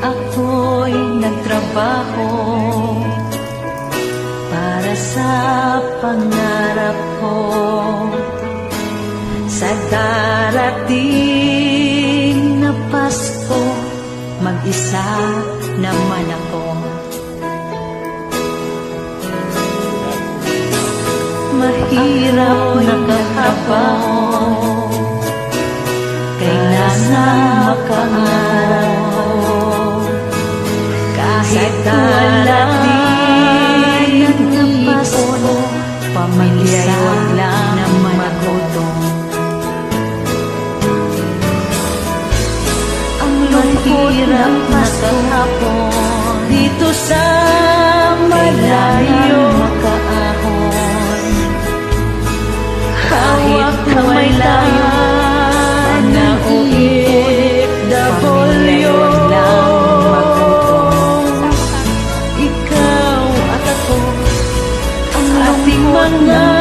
Ako'y nagtrabaho para sa pangarap ko. Sa darating na Pasko mag-isa naman ako. Mahirap na katrabaho Kahit wala din ng Pasko. Pamilya wag lang naman magutom Ang mahirap na kahapon Dito sa malayo ating mga